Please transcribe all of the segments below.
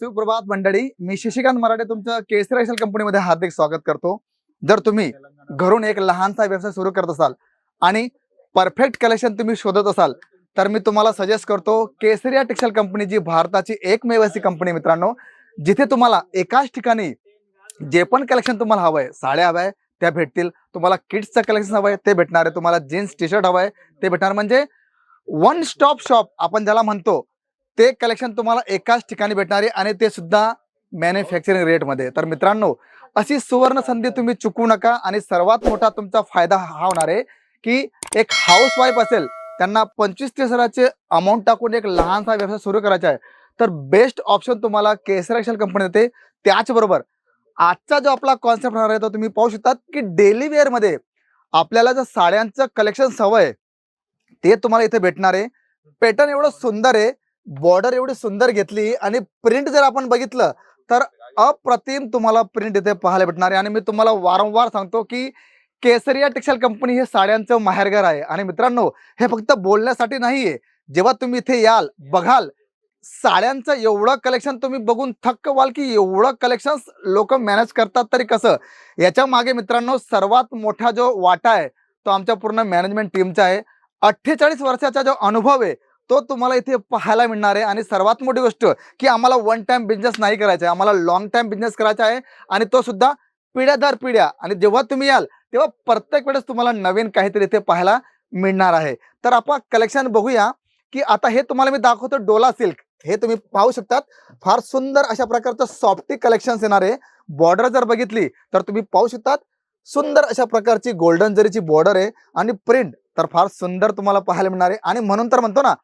सुप्रभात मंडळी मी शशिकांत मराठे तुमचं केसरी एक्सेल कंपनीमध्ये हार्दिक स्वागत करतो. जर तुम्ही घरून एक लहानसा व्यवसाय सुरू करत असाल आणि परफेक्ट कलेक्शन तुम्ही शोधत असाल तर मी तुम्हाला सजेस्ट करतो केसरिया टेक्सटाईल कंपनी जी भारताची एकमेव अशी कंपनी मित्रांनो जिथे तुम्हाला एकाच ठिकाणी जे पण कलेक्शन तुम्हाला हवंय साड्या हव्या त्या भेटतील. तुम्हाला किड्सचं कलेक्शन हवंय ते भेटणार आहे. तुम्हाला जीन्स टी शर्ट हवंय ते भेटणार. म्हणजे वन स्टॉप शॉप आपण ज्याला म्हणतो ते कलेक्शन तुम्हाला एकाच ठिकाणी भेटणार आहे आणि ते सुद्धा मॅन्युफॅक्चरिंग रेटमध्ये तर मित्रांनो अशी सुवर्ण संधी तुम्ही चुकवू नका आणि सर्वात मोठा तुमचा फायदा हा होणार आहे की एक हाऊस वाईफ असेल त्यांना पंचवीस तीस हजाराचे अमाऊंट टाकून एक लहानसा व्यवसाय सुरू करायचा आहे. तर बेस्ट ऑप्शन तुम्हाला केसर एक्सेल कंपनी देते. त्याचबरोबर आजचा जो आपला कॉन्सेप्ट राहणार आहे तो तुम्ही पाहू शकतात की डेली वेअरमध्ये आपल्याला जर साड्यांचं कलेक्शन सवय ते तुम्हाला इथे भेटणार आहे. पॅटर्न एवढं सुंदर आहे बॉर्डर एवढी सुंदर घेतली आणि प्रिंट जर आपण बघितलं तर अप्रतिम तुम्हाला प्रिंट इथे पाहायला भेटणार आहे. आणि मी तुम्हाला वारंवार सांगतो की केसरिया टेक्सटाईल कंपनी हे साड्यांचं माहेरघर आहे. आणि मित्रांनो हे फक्त बोलण्यासाठी नाहीये. जेव्हा तुम्ही इथे याल बघाल साड्यांचं एवढं कलेक्शन तुम्ही बघून थक्क व्हाल की एवढं कलेक्शन लोक मॅनेज करतात तरी कसं? याच्या मागे मित्रांनो सर्वात मोठा जो वाटा आहे तो आमच्या पूर्ण मॅनेजमेंट टीमचा आहे. अठ्ठेचाळीस वर्षाचा जो अनुभव आहे तो तुम्हाला इथे पाहायला मिळणार आहे. आणि सर्वात मोठी गोष्ट की आम्हाला वन टाइम बिझनेस नाही करायचा आहे. आम्हाला लॉंग टाइम बिझनेस करायचा आहे. आणि तो सुद्धा पिढ्या दर पिढ्या. आणि जेव्हा तुम्ही याल तेव्हा प्रत्येक वेळेस तुम्हाला नवीन काहीतरी इथे पाहायला मिळणार आहे. तर आपण कलेक्शन बघूया की आता हे तुम्हाला मी दाखवतो डोला सिल्क. हे तुम्ही पाहू शकतात. फार सुंदर अशा प्रकारचं सॉफ्टी कलेक्शन येणार आहे. बॉर्डर जर बघितली तर तुम्ही पाहू शकतात. सुंदर अशा प्रकारची गोल्डन जरीची बॉर्डर आहे. आणि प्रिंट तर फार सुंदर तुम्हाला पाहायला मिळणार आहे. आणि म्हणून तर म्हणतो ना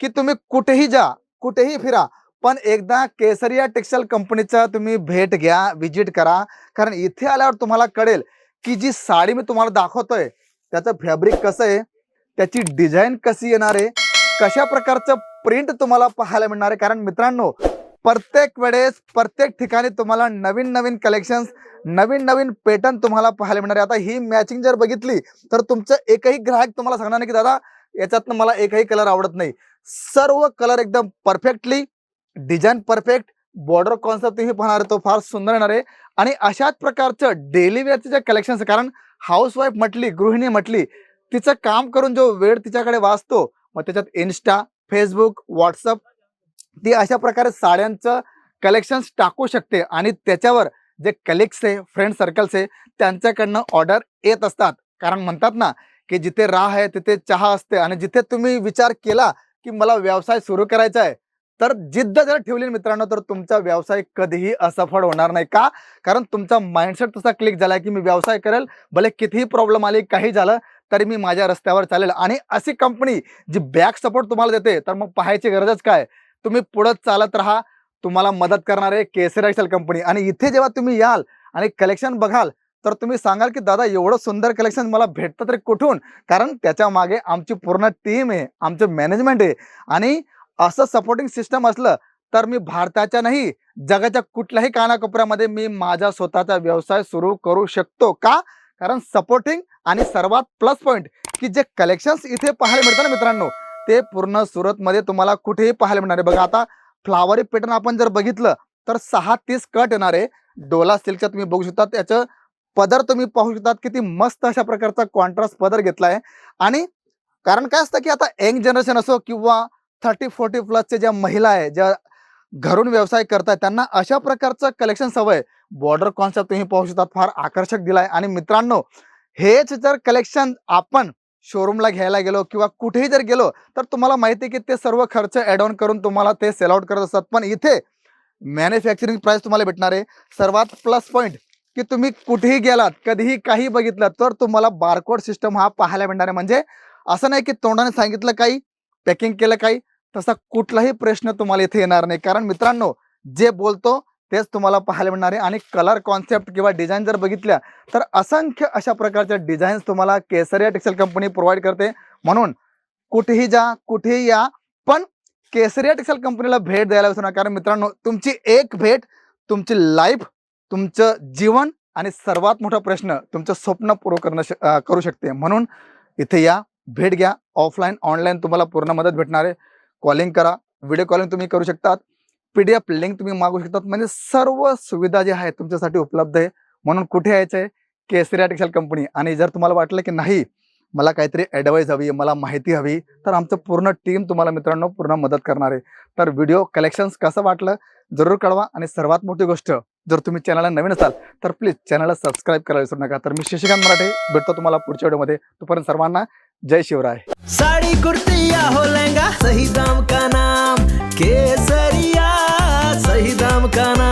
की तुम्ही कुठेही जा कुठेही फिरा पण एकदा केसरिया टेक्सटाईल कंपनीचा तुम्ही भेट घ्या व्हिजिट करा. कारण इथे आल्यावर तुम्हाला कळेल की जी साडी मी तुम्हाला दाखवतोय त्याचं फॅब्रिक कसं आहे त्याची डिझाईन कशी येणार आहे कशा प्रकारचं प्रिंट तुम्हाला पाहायला मिळणार आहे. कारण मित्रांनो प्रत्येक वेळेस प्रत्येक ठिकाणी तुम्हाला नवीन नवीन कलेक्शन्स नवीन नवीन पॅटर्न तुम्हाला पाहायला मिळणार आहे. आता ही मॅचिंग जर बघितली तर तुमचं एकही ग्राहक तुम्हाला सांगणार नाही की दादा याच्यातनं मला एकही कलर आवडत नाही. सर्व कलर एकदम perfectly design perfect border concept तुम्ही पाहणार आहे तो फार सुंदर येणार आहे. आणि अशाच प्रकारचं डेली वेअरचे जे कलेक्शन कारण हाऊस वाईफ म्हटली गृहिणी म्हटली तिचं काम करून जो वेळ तिच्याकडे वाचतो मग त्याच्यात इन्स्टा फेसबुक व्हॉट्सअप ती अशा प्रकारे साड्यांचं कलेक्शन्स टाकू शकते. आणि त्याच्यावर जे कलिग्स आहे फ्रेंड सर्कल्स आहे त्यांच्याकडनं ऑर्डर येत असतात. कारण म्हणतात ना की जिथे राह आहे तिथे चहा असते. आणि जिथे तुम्ही विचार केला की मला व्यवसाय सुरू करायचा आहे तर जिद्द जर ठेवली मित्रांनो तर तुमचा व्यवसाय कधीही असफळ होणार नाही. का? कारण तुमचा माइंडसेट तसा क्लिक झालाय की मी व्यवसाय करेल भले कितीही प्रॉब्लेम आले काही झालं तरी मी माझ्या रस्त्यावर चालेल. आणि अशी कंपनी जी बॅक सपोर्ट तुम्हाला देते तर मग पाहायची गरजच काय? तुम्ही पुढे चालत राहा. तुम्हाला मदत करणारे केसरी एक्सेल कंपनी आणि इथे जेव्हा तुम्ही याल आणि कलेक्शन बघाल तर तुम्ही सांगाल की दादा एवढं सुंदर कलेक्शन मला भेटतं तरी कुठून? कारण त्याच्यामागे आमची पूर्ण टीम आहे आमचं मॅनेजमेंट आहे. आणि असं सपोर्टिंग सिस्टम असलं तर मी भारताच्या नाही जगाच्या कुठल्याही कानाकोपऱ्यामध्ये मी माझा स्वतःचा व्यवसाय सुरू करू शकतो का? कारण सपोर्टिंग आणि सर्वात प्लस पॉईंट की जे कलेक्शन्स इथे पाहायला मिळतात ना मित्रांनो ते पूर्ण सुरतमध्ये तुम्हाला कुठेही पाहायला मिळणार आहे बघा आता फ्लावरी पॅटर्न आपण जर बघितलं तर सहा तीस कट येणार आहे. डोला सिल्कचा तुम्ही बघू शकता. त्याचं पदर तुम्ही पाहू शकतात किती मस्त अशा प्रकारचा कॉन्ट्रास्ट पदर घेतलाय. आणि कारण काय असतं की आता यंग जनरेशन असो किंवा थर्टी फोर्टी प्लसचे ज्या महिला आहे ज्या घरून व्यवसाय करतायत त्यांना अशा प्रकारचं कलेक्शन सवय बॉर्डर कॉन्सेप्ट तुम्ही पाहू शकतात फार आकर्षक दिलाय. आणि मित्रांनो हेच जर कलेक्शन आपण शोरूमला घ्यायला गेलो किंवा कुठेही जर गेलो तर तुम्हाला माहिती आहे की ते सर्व खर्च ऍड ऑन करून तुम्हाला ते सेल आउट करत असतात. पण इथे मॅन्युफॅक्चरिंग प्राईस तुम्हाला भेटणार आहे. सर्वात प्लस पॉईंट की तुम्ही कुठेही गेलात कधीही काही बघितलं तर तुम्हाला बारकोड सिस्टम हा पाहायला मिळणार आहे. म्हणजे असं नाही की तोंडाने सांगितलं काही पॅकिंग केलं काही तसा कुठलाही प्रश्न तुम्हाला इथे येणार नाही. कारण मित्रांनो जे बोलतो तेच तुम्हाला पाहायला मिळणार आहे. आणि कलर कॉन्सेप्ट किंवा डिझाईन जर बघितल्या तर असंख्य अशा प्रकारच्या डिझाईन्स तुम्हाला केसरिया टेक्सटाईल कंपनी प्रोव्हाइड करते. म्हणून कुठेही जा कुठेही या पण केसरिया टेक्सटाईल कंपनीला भेट द्यायला विसरू नका. कारण मित्रांनो तुमची एक भेट तुमची लाईफ तुमचं जीवन आणि सर्वात मोठा प्रश्न तुमचं स्वप्न पूर्ण करणं श- करू शकते. म्हणून इथे या भेट घ्या. ऑफलाईन ऑनलाईन तुम्हाला पूर्ण मदत भेटणार आहे. कॉलिंग करा. व्हिडिओ कॉलिंग तुम्ही करू शकतात. पी डी एफ लिंक तुम्ही मागू शकतात. म्हणजे सर्व सुविधा ज्या आहे तुमच्यासाठी उपलब्ध आहे. म्हणून कुठे यायचं आहे? केसरी टेक्सटाईल कंपनी आणि जर तुम्हाला वाटलं की नाही मला काहीतरी ॲडवाईस हवी मला माहिती हवी तर आमचं पूर्ण टीम तुम्हाला मित्रांनो पूर्ण मदत करणार आहे. तर व्हिडिओ कलेक्शन्स कसं वाटलं? जरूर कळवा. आणि सर्वात मोठी गोष्ट जर तुम्ही चॅनलला नवीन असाल तर प्लीज चॅनलला सबस्क्राईब करायला विसरू नका. तर मी शशिकांत मराठे भेटतो तुम्हाला पुढच्या व्हिडिओमध्ये तोपर्यंत सर्वांना जय शिवराय. साड़ी कुर्ती या हो लहंगा सही दाम का ಶ್ರೀರಾಮ ಕಾನಾ